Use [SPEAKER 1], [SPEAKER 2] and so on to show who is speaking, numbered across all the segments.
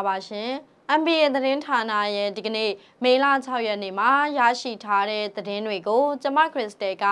[SPEAKER 1] မင်္ဂလာပါရှင် MBA သတင်းဌာနရဲ့ဒီကနေ့မေလ6ရက်နေ့မှာရရှိထားတဲ့သတင်းတွေကိုကျမခရစ်စတယ်က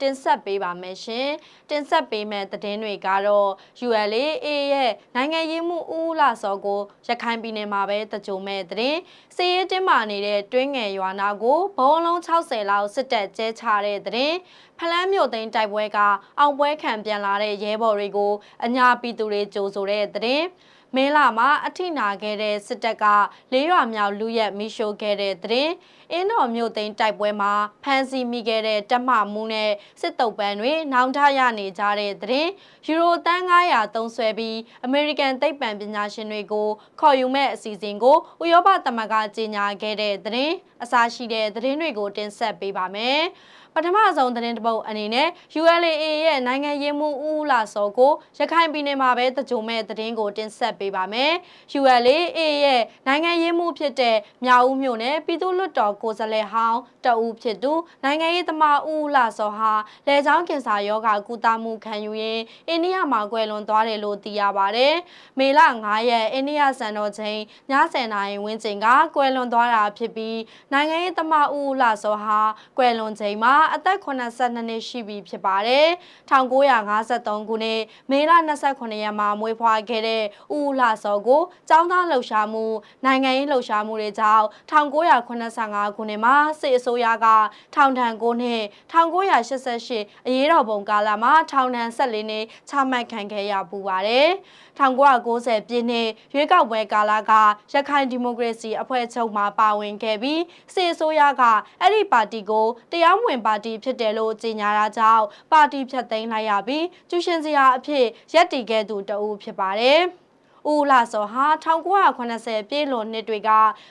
[SPEAKER 1] တင်ဆက်ပေးပါမယ်ရှင်တင်ဆက်ပေးမယ့်သတင်းတွေကတော့ ULA ရဲ့နိုင်ငံရေးမှုဦးလာစောကိုရခိုင်ပြည်နယ်မှာပဲတကြုံမဲ့သတင်းစီးရဲတင်းမာနေတဲ့တွင်းငယ်ရွာနာကိုဘုံလုံး60လောက်စစ်တပ်ကျဲချတဲ့သတင်းဖလန်းမြို့သိမ်းတိုက်ပွဲကအောင်ပွဲခံပြန်လာတဲ့ရဲဘော်တွေကိုအညာပြည်သူတွေကြိုဆိုတဲ့သတင်း မင်းလာမှာအထိနာခဲ့တဲ့စစ်တပ်ကလေးရွာမြောက်လူရက်မိရှို့ခဲ့တဲ့သတင်းအင်းတော်မြို့သိမ်းတိုက်ပွဲမှာဖမ်းဆီးမိခဲ့တဲ့တပ်မမှုနဲ့စစ်တုပ်ပန်းတွေနောင်တရနေကြတဲ့သတင်းယူရိုတန်း900သုံးဆွဲပြီးအမေရိကန်သိပ္ပံပညာရှင်တွေကိုခေါ်ယူမဲ့အစီအစဉ်ကိုဥရောပသမဂ္ဂကြေညာခဲ့တဲ့သတင်းအစားရှိတဲ့သတင်းတွေကိုတင်ဆက်ပေးပါမယ်။ပထမဆုံးသတင်းတပုတ်အနေနဲ့ ULA ရဲ့နိုင်ငံရေးမှုဦးလာစောကိုရခိုင်ပြည်နယ်မှာပဲတကြုံမဲ့သတင်းကိုတင်ဆက်ပေးပါမယ်။ ULA ရဲ့နိုင်ငံရေးမှုဖြစ်တဲ့မြောက်ဦးမြို့နယ်ပြည်သူ့လွတ်တော်ကိုယ်စားလှယ်ဟောင်းတအူးဖြစ်သူနိုင်ငံရေးသမားဦးလာစောဟာလေကြောင်းကင်ဆာရောဂါကုသမှုခံယူရင်းအိန္ဒိယမှာကွယ်လွန်သွားတယ်လို့သိရပါတယ်။မေလ9ရက်အိန္ဒိယစံတော်ချိန်ည10:00နာရီဝန်းကျင်ကကွယ်လွန်သွားတာဖြစ်ပြီးနိုင်ငံရေးသမားဦးလာစောဟာကွယ်လွန်ချိန်မှာအသက်82နှစ်ရှိပြီဖြစ်ပါတယ်။1953ခုနှစ်မေလ29ရက်မှာမွေးဖွားခဲ့တဲ့ဦးလှစောကိုចောင်းသားလှုပ်ရှားမှုနိုင်ငံရေးလှုပ်ရှားမှုတွေကြောင့်1985ခုနှစ်မှာစစ်အစိုးရကထောင်ဒဏ်9နှစ်1988အရေးတော်ပုံကာလမှာထောင်ဒဏ်14နှစ်ချမှတ်ခံခဲ့ရပူပါတယ်။1990ပြည့်နှစ်ရွေးကောက်ပွဲကာလကရခိုင်ဒီမိုကရေစီအဖွဲ့ချုပ်မှပါဝင်ခဲ့ပြီးစစ်အစိုးရကအဲ့ဒီပါတီကိုတရားဝင်ပါတီဖြစ်တယ်လို့ကြေညာတာကြောင့်ပါတီဖြတ်သိမ်းလိုက်ရပြီးကျူရှင်စရာအဖြစ်ရက်တည်ခဲ့သူတဦးဖြစ်ပါတယ်။ ဦးလာစောဟာ1980ပြည့်လွန်နှစ်တွေက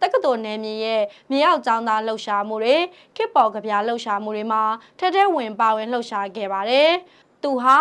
[SPEAKER 1] တက္ကသိုလ်နယ်မြေရဲ့မြေအောက်ကျောင်းသားလှုပ်ရှားမှုတွေခေတ်ပေါ်ကဗျာလှုပ်ရှားမှုတွေမှာထက်တဲ့ဝင်ပါဝင်လှုပ်ရှားခဲ့ပါတယ်။သူဟာ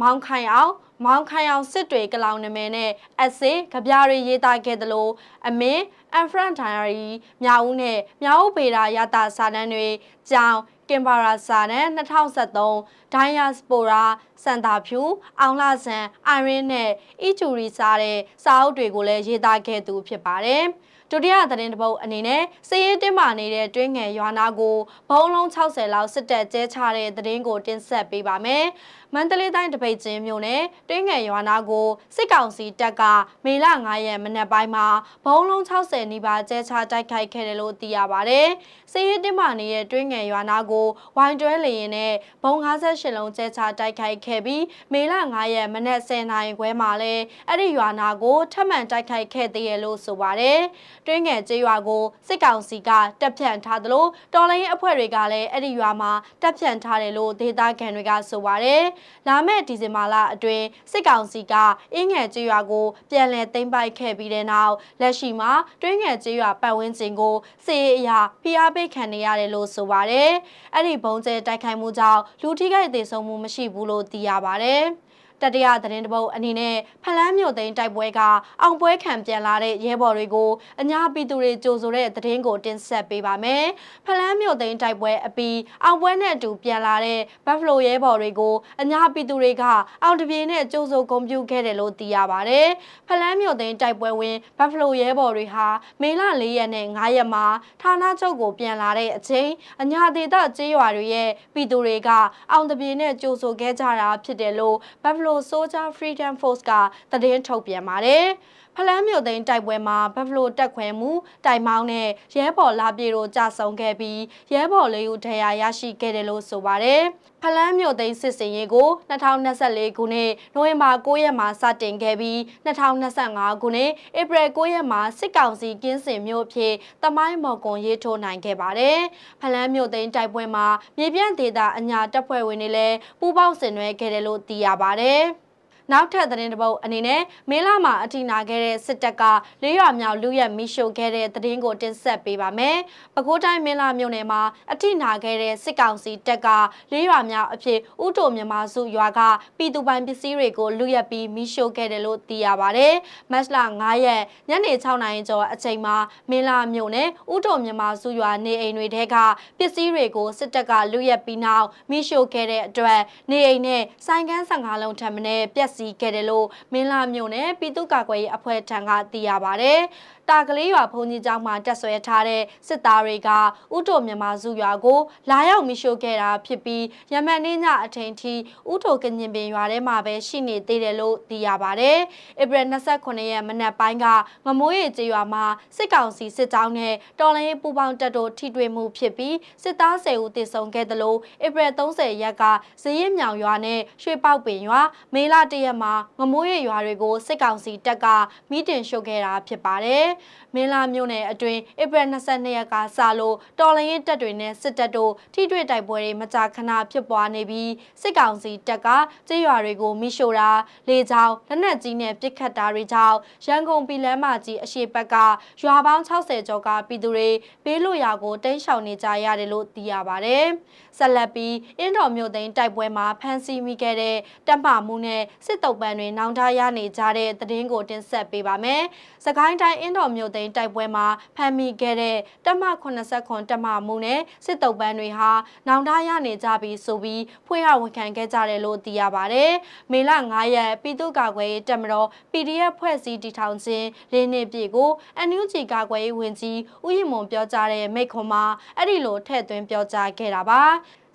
[SPEAKER 1] မောင်ခိုင်အောင်မောင်ခိုင်အောင်စစ်တွေကလောင်နမဲနဲ့အစေကြပြတွေရေးသားခဲ့သလိုအမင်းအန်ဖရန်ဒိုင်ရီမြောက်ဦးနဲ့မြောက်ဦးဗေဒရတာစာတမ်းတွေကြောင်းကင်ဘာရာစာနဲ့2023ဒိုင်ယာစပိုရာစန်တာဖြူအောင်လာဆန်အိုင်ရင်းနဲ့အီချူရီစားတဲ့စာအုပ်တွေကိုလည်းရေးသားခဲ့သူဖြစ်ပါတယ်။ဒုတိယသတင်းတစ်ပုဒ်အနေနဲ့စစ်ရေးတင်းမာနေတဲ့တွင်းငယ်ရွာနာကိုဘုံလုံး60လောက်စစ်တပ်ကျဲချတဲ့သတင်းကိုတင်ဆက်ပေးပါမယ်။မန္တလေးတိုင်းတပိတ်ချင်းမြို့နယ်တွင်းငယ်ရွာနာကိုစစ်ကောင်စီတပ်ကမေလ9ရက်မနက်ပိုင်းမှာဘုံလုံး60နီးပါးကျဲချတိုက်ခိုက်ခဲ့တယ်လို့သိရပါဗျ။စစ်ရေးတင်းမာနေတဲ့တွင်းငယ်ရွာနာကိုဝိုင်းတွဲလေရင်နဲ့ဘုံ58လုံးကျဲချတိုက်ခိုက်ခဲ့ပြီးမေလ9ရက်မနက်10:00နာရီခွဲမှာလဲအဲ့ဒီရွာနာကိုထပ်မံတိုက်ခိုက်ခဲ့သေးရလို့ဆိုပါတယ်။တွင်းငယ်ကျေးရွာကိုစစ်ကောင်စီကတပ်ဖြန့်ထားသလိုတော်လိုင်းအဖွဲ့တွေကလည်းအဲ့ဒီရွာမှာတပ်ဖြန့်ထားတယ်လို့ဒေသခံတွေကဆိုပါတယ်။လာမယ့်ဒီဇင်ဘာလအတွင်းစစ်ကောင်စီကအင်းငယ်ကျေးရွာကိုပြန်လည်သိမ်းပိုက်ခဲ့ပြီးတဲ့နောက်လက်ရှိမှာတွင်းငယ်ကျေးရွာပတ်ဝန်းကျင်ကိုစစ်ရေးအရာဖိအားပေးခံနေရတယ်လို့ဆိုပါတယ်။အဲ့ဒီဘုံကျဲတိုက်ခိုက်မှုကြောင့်လူထိခိုက်ဒေဆုံးမှုမရှိဘူးလို့သိရပါတယ်။ တတိယသတင်းတပုတ်အနေနဲ့ဖလန်းမြို့သိမ်းတိုက်ပွဲကအောင်ပွဲခံပြန်လာတဲ့ရဲဘော်တွေကိုအညာပြည်သူတွေကြိုဆိုတဲ့သတင်းကိုတင်ဆက်ပေးပါမယ်။ဖလန်းမြို့သိမ်းတိုက်ပွဲအပြီးအောင်ပွဲနဲ့အတူပြန်လာတဲ့ဘတ်ဖလိုရဲဘော်တွေကိုအညာပြည်သူတွေကအောင်တပြေနဲ့ကြိုဆိုဂုဏ်ပြုခဲ့တယ်လို့သိရပါဗျ။ဖလန်းမြို့သိမ်းတိုက်ပွဲဝင်ဘတ်ဖလိုရဲဘော်တွေဟာမေလ၄ရက်နဲ့၅ရက်မှာဌာနချုပ်ကိုပြန်လာတဲ့အချိန်အညာဒေသကျေးရွာတွေရဲ့ပြည်သူတွေကအောင်တပြေနဲ့ကြိုဆိုခဲ့ကြတာဖြစ်တယ်လို့ဘတ်ဖလို Soldier Freedom Force ကသတင်းထုတ်ပြန်ပါတယ်။ ဖလန်းမြို့သိမ်းတိုက်ပွဲမှာဘက်ဖလိုတက်ခွဲမှုတိုင်မောင်းနဲ့ရဲဘော်လာပြေတို့ကြဆုံခဲ့ပြီးရဲဘော်လေးဦးထရာရရှိခဲ့တယ်လို့ဆိုပါတယ်။ဖလန်းမြို့သိမ်းစစ်စင်ရေးကို2024ခုနှစ်နိုဝင်ဘာ9ရက်မှာစတင်ခဲ့ပြီး2025ခုနှစ်ဧပြီ9ရက်မှာစစ်ကောင်စီကင်းစင်မြို့ဖြစ်တမိုင်းမော်ကွန်ရေးထိုးနိုင်ခဲ့ပါတယ်။ဖလန်းမြို့သိမ်းတိုက်ပွဲမှာမြေပြန့်ဒေသအညာတပ်ဖွဲ့ဝင်တွေလည်းပူးပေါင်းဆင်နွှဲခဲ့တယ်လို့သိရပါတယ်။ နောက်ထပ်သတင်းတစ်ပုဒ်အနေနဲ့မေလမှာအထိနာခဲ့တဲ့စစ်တပ်ကလေးရွာမြောက်လူရက်မိရှို့ခဲ့တဲ့သတင်းကိုတင်ဆက်ပေးပါမယ်။ပဲခူးတိုင်းမင်းလာမြို့နယ်မှာအထိနာခဲ့တဲ့စစ်ကောင်စီတပ်ကလေးရွာမြောက်အဖြစ်ဥတိုမြန်မာစုရွာကပြည်သူပိုင်ပစ္စည်းတွေကိုလူရက်ပြီးမိရှို့ခဲ့တယ်လို့သိရပါဗျ။မတ်လ9ရက်ညနေ6နာရီကျော်အချိန်မှာမင်းလာမြို့နယ်ဥတိုမြန်မာစုရွာနေအိမ်တွေထဲကပစ္စည်းတွေကိုစစ်တပ်ကလူရက်ပြီးနောက်မိရှို့ခဲ့တဲ့အတွက်နေအိမ်နဲ့ဆိုင်ကန်း15လုံးထပ်မံပြက်ဆီးခဲ့တယ်လို့မင်းလာမြို့နယ်ပြည်သူ့ကာကွယ်ရေးအဖွဲ့ထံကသိရပါဗျ။တာကလေးရွာဘုံကြီးကျောင်းမှာတက်ဆွဲထားတဲ့စစ်သားတွေကဥတိုမြန်မာစုရွာကို လာရောက်မိရှို့ခဲ့တာဖြစ်ပြီးရမန်နေ့ညအထိန်ထိဥတိုကညင်ပင်ရွာထဲမှာပဲရှိနေသေးတယ်လို့သိရပါဗျ။ဧပြီ29ရက်မနက်ပိုင်းကငမိုးရီကျေးရွာမှာစစ်ကောင်စီစစ်ကြောင်းနဲ့တော်လိုင်းပူပေါင်းတပ်တို့ထိတွေ့မှုဖြစ်ပြီးစစ်သား10ဦးသေဆုံးခဲ့တယ်လို့ဧပြီ30ရက်ကဇရင်မြောင်ရွာနဲ့ရွှေပေါက်ပင်ရွာမေလတရက်မှာငမိုးရီရွာတွေကိုစစ်ကောင်စီတပ်ကမိတင်ရှုတ်ခဲ့တာဖြစ်ပါတယ်။ မင်းလာမြို့နယ်အတွင်းဧပြီ22ရက်ကစလို့တော်လိုင်းတပ်တွေနဲ့စစ်တပ်တို့ထိတွေ့တိုက်ပွဲတွေမကြာခဏဖြစ်ပွားနေပြီးစစ်ကောင်စီတပ်ကကျေးရွာတွေကိုမိရှို့တာလေကြောင်းလက်နက်ကြီးနဲ့ပစ်ခတ်တာတွေကြောင့်ရန်ကုန်ပြည်လမ်းမကြီးအရှိတ်ဘက်ကရွာပေါင်း60ကျော်ကပြည်သူတွေဘေးလွတ်ရာကိုတိမ်းရှောင်နေကြရတယ်လို့သိရပါတယ်။ဆက်လက်ပြီးအင်းတော်မြို့သိမ်းတိုက်ပွဲမှာဖမ်းဆီးမိခဲ့တဲ့တပ်မမှုနဲ့စစ်တုပ်ပန်းတွေနောင်တရနေကြတဲ့သတင်းကိုတင်ဆက်ပေးပါမယ်။စကိုင်းတိုင်းအင်းတော်မြို့သိမ်းတိုက်ပွဲမှာဖမ်းမိခဲ့တဲ့တပ်မ89တပ်မမှုနဲ့စစ်တုပ်ပန်းတွေဟာနောင်တရနေကြပြီးဆိုပြီးဖွင့်ဟဝန်ခံခဲ့ကြတယ်လို့သိရပါတယ်။မေလ9ရက်ပြည်သူ့ကာကွယ်ရေးတပ်မတော် PDF ဖွဲ့စည်းတည်ထောင်ခြင်းလေးနှစ်ပြည့်ကို NUG ကာကွယ်ရေးဝန်ကြီးဦးရင်မွန်ပြောကြားတဲ့မိန့်ခွန်းမှာအဲ့ဒီလိုထည့်သွင်းပြောကြားခဲ့တာပါ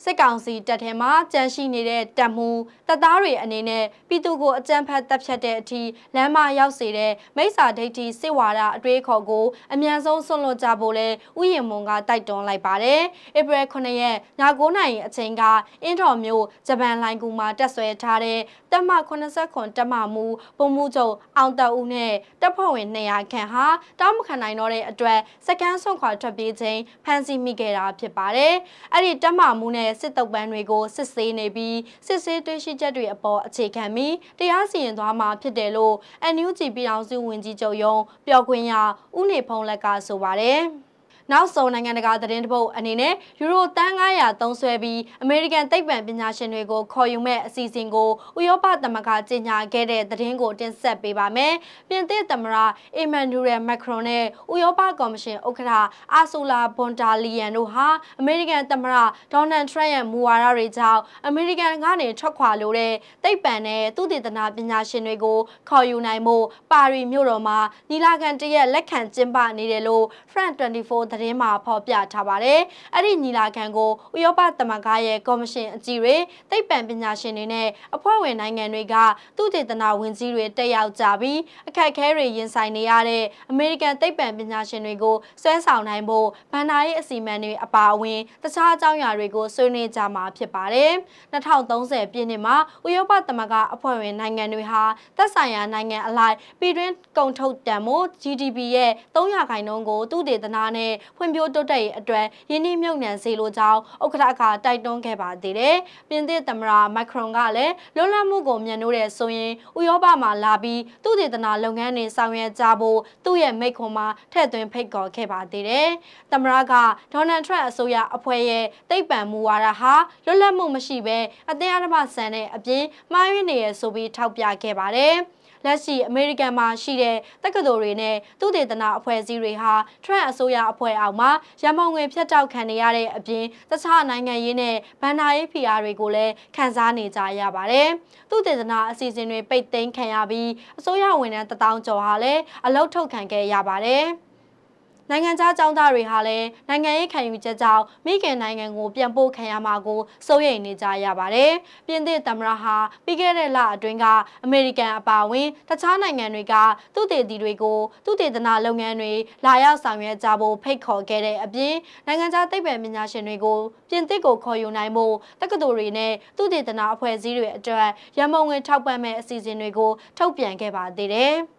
[SPEAKER 1] စစ်ကောင်စီတပ်ထဲမှာကြန့်ရှိနေတဲ့တပ်မှုတပ်သားတွေအနေနဲ့ပြည်သူကိုအကြမ်းဖက်တပ်ဖြတ်တဲ့အထိလမ်းမရောက်စေတဲ့မိစ္ဆာဒိဋ္ဌိစစ်ဝါဒအတွေးခေါ်ကိုအမြန်ဆုံးဆွန့်လွတ်ကြဖို့လဲဥယျာဉ်မွန်ကတိုက်တွန်းလိုက်ပါတယ်။ဧပြီ9ရက်ည9:00နာရီအချိန်ကအင်းတော်မြို့ဂျပန်လိုင်းကူမှာတက်ဆွဲထားတဲ့တပ်မ89တပ်မမူပုံမှုချုပ်အောင်တအူးနဲ့တပ်ဖွဲ့ဝင်200ခန့်ဟာတောင်းမခံနိုင်တော့တဲ့အတွက်စကန်ဆွန့်ခွာထွက်ပြေးခြင်းဖမ်းဆီးမိခဲ့တာဖြစ်ပါတယ်။အဲ့ဒီတပ်မမူနဲ့စစ်တုပ်ပန်းတွေကိုစစ်ဆေးနေပြီးစစ်ဆေးတွေ့ရှိချက်တွေအပေါ်အခြေခံပြီးတရားစီရင်သွားမှာဖြစ်တယ်လို့ NUG ပြည်ထောင်စုဝန်ကြီးချုပ်ရုံးပျော်ခွင့်ရဦးနေဖုံးလက်ကဆိုပါတယ်။ နောက်ဆုံးနိုင်ငံတကာသတင်းတပုတ်အနေနဲ့ယူရိုတန်း900သုံးစွဲပြီးအမေရိကန်သိပ္ပံပညာရှင်တွေကိုခေါ်ယူမဲ့အစီအစဉ်ကိုဥရောပသမဂ္ဂကြီးညာခဲ့တဲ့သတင်းကိုတင်ဆက်ပေးပါမယ်။ပြင်သစ်သမ္မတအီမန်နူရယ်မက်ခရွန်နဲ့ဥရောပကော်မရှင်ဥက္ကဋ္ဌအာဆူလာဘွန်ဒါလီယန်တို့ဟာအမေရိကန်သမ္မတဒေါ်နယ်ထရန့်ရဲ့မူဝါဒတွေကြောင့်အမေရိကန်ကနေထွက်ခွာလိုတဲ့သိပ္ပံနဲ့သုတေသနပညာရှင်တွေကိုခေါ်ယူနိုင်မှုပါရီမြို့တော်မှာညီလာခံတရက်လက်ခံကျင်းပနေတယ်လို့ France 24သတင်းမှာဖော်ပြထားပါတယ်။အဲ့ဒီညီလာခံကိုဥရောပသမဂ္ဂရဲ့ကော်မရှင်အကြီးတွေသိပ္ပံပညာရှင်တွေနဲ့အဖွဲ့ဝင်နိုင်ငံတွေကသူတေသနာဝန်ကြီးတွေတက်ရောက်ကြပြီးအခက်အခဲတွေရင်ဆိုင်နေရတဲ့အမေရိကန်သိပ္ပံပညာရှင်တွေကိုဆွဲဆောင်နိုင်ဖို့ဗန်နာရေးအစီအမံတွေအပါအဝင်တခြားအကြောင်းအရာတွေကိုဆွေးနွေးကြမှာဖြစ်ပါတယ်။2030ပြည့်နှစ်မှာဥရောပသမဂ္ဂအဖွဲ့ဝင်နိုင်ငံတွေဟာသက်ဆိုင်ရာနိုင်ငံအလိုက်ပြည်တွင်းကုန်ထုတ်တန်မို့ GDP ရဲ့300ခိုင်နှုန်းကိုသူတေသနာနဲ့ဖွံ့ဖြိုးတိုးတက်ရေးအတွက်ယင်းနှိမြုပ်နှံစေလိုကြောင်းဥက္ကဋ္ဌကတိုက်တွန်းခဲ့ပါသေးတယ်။ပြင်သစ်သမ္မတမက်ခရွန်ကလည်းလွတ်လပ်မှုကိုမြင်လို့တဲ့ဆိုရင်ဥရောပမှာလာပြီးသူတေသနာလုပ်ငန်းတွေဆောင်ရွက်ကြဖို့သူ့ရဲ့မိန့်ခွန်းမှာထည့်သွင်းဖိတ်ခေါ်ခဲ့ပါသေးတယ်။သမ္မတကဒေါ်နယ်ထရန့်အစိုးရအဖွဲ့ရဲ့တိတ်ပံမူဝါဒဟာလွတ်လပ်မှုမရှိဘဲအသင်းအဓမ္မဆန်တဲ့အပြင်မှားယွင်းနေရဆိုပြီးထောက်ပြခဲ့ပါတယ်။ လက်ရှိအမေရိကန်မှာရှိတဲ့တက္ကသိုလ်တွေနဲ့သူတေသနာအဖွဲ့အစည်းတွေဟာထရန့်အစိုးရအဖွဲ့အောက်မှာရမုံငွေဖြတ်တောက်ခံနေရတဲ့အပြင်တခြားနိုင်ငံရေးနဲ့ဗန်နာရေးဖိအားတွေကိုလည်းခံစားနေကြရပါတယ်။သူတေသနာအစီအစဉ်တွေပိတ်သိမ်းခံရပြီးအစိုးရဝန်ထမ်းတထောင်ကျော်ဟာလည်းအလုတ်ထုတ်ခံခဲ့ရပါတယ်။ နိုင်ငံခြားចောင်းသားတွေဟာလည်းနိုင်ငံရေးခံယူချက်ကြောင့်မိခင်နိုင်ငံကိုပြန်ပို့ခံရမှာကိုစိုးရိမ်နေကြရပါတယ်။ပြင်သစ်သမ္မတဟာပြီးခဲ့တဲ့လအတွင်းကအမေရိကန်အပါအဝင်တခြားနိုင်ငံတွေကသူတေသီတွေကိုသူတေသနာလုပ်ငန်းတွေလာရောက်ဆောင်ရွက်ကြဖို့ဖိတ်ခေါ်ခဲ့တဲ့အပြင်နိုင်ငံခြားသိပ္ပံပညာရှင်တွေကိုပြင်သစ်ကိုခေါ်ယူနိုင်ဖို့တက္ကသိုလ်တွေနဲ့သူတေသနာအဖွဲ့အစည်းတွေအတွက်ရမုံငွေထောက်ပံ့မဲ့အစီအစဉ်တွေကိုထုတ်ပြန်ခဲ့ပါသေးတယ်။